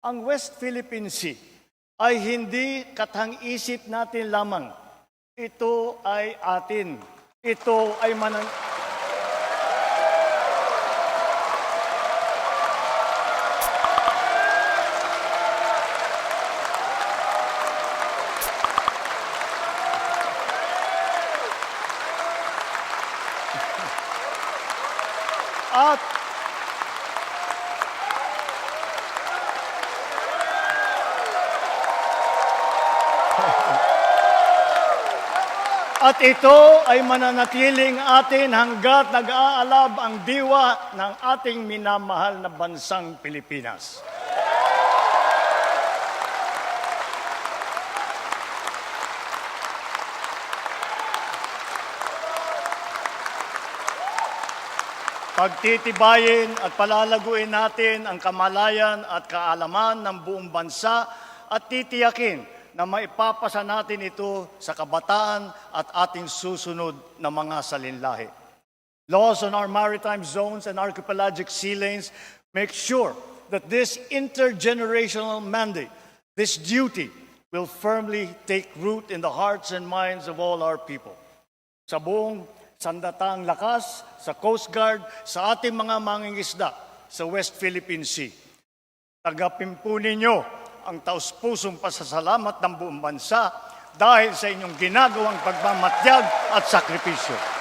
Ang West Philippine Sea ay hindi katang-isip natin lamang. Ito ay atin. Ito ay manan... At At ito ay mananatiling atin hanggat nag-aalab ang diwa ng ating minamahal na bansang Pilipinas. Pagtitibayin at palalaguin natin ang kamalayan at kaalaman ng buong bansa at titiyakin na maipapasa natin ito sa kabataan at ating susunod na mga salinlahi. Laws on our maritime zones and archipelagic sea lanes make sure that this intergenerational mandate, this duty, will firmly take root in the hearts and minds of all our people. Sa buong sandatang lakas, sa Coast Guard, sa ating mga mangingisda sa West Philippine Sea. Tagapin po ninyo ang taus-pusong pasasalamat ng buong bansa dahil sa inyong ginagawang pagmamatyag at sakripisyo.